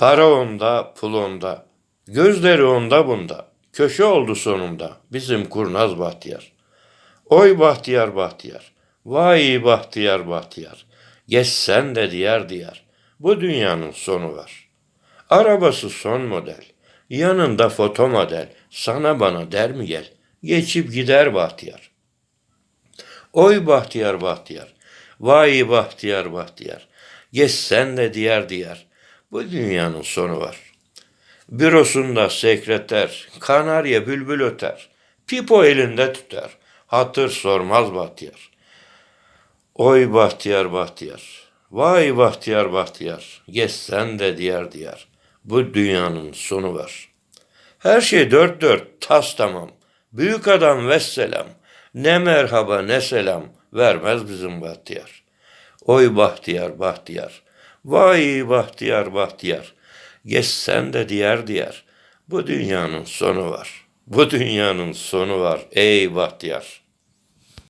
Para onda, pul onda. Gözleri onda bunda. Köşe oldu sonunda bizim kurnaz Bahtiyar. Oy Bahtiyar Bahtiyar. Vay Bahtiyar Bahtiyar. Geç sen de diyar diyar. Bu dünyanın sonu var. Arabası son model. Yanında foto model. Sana bana der mi gel? Geçip gider Bahtiyar. Oy Bahtiyar Bahtiyar. Vay Bahtiyar Bahtiyar. Geç sen de diyar diyar. Bu dünyanın sonu var. Bürosunda sekreter, kanarya bülbül öter. Pipo elinde tutar. Hatır sormaz Bahtiyar. Oy Bahtiyar Bahtiyar. Vay Bahtiyar Bahtiyar. Geç sen de diyar diyar. Bu dünyanın sonu var. Her şey dört dört, tas tamam. Büyük adam vesselam. Ne merhaba ne selam vermez bizim Bahtiyar. Oy Bahtiyar Bahtiyar. Vay Bahtiyar Bahtiyar. Geç sen de diğer diğer. Bu dünyanın sonu var. Bu dünyanın sonu var ey Bahtiyar.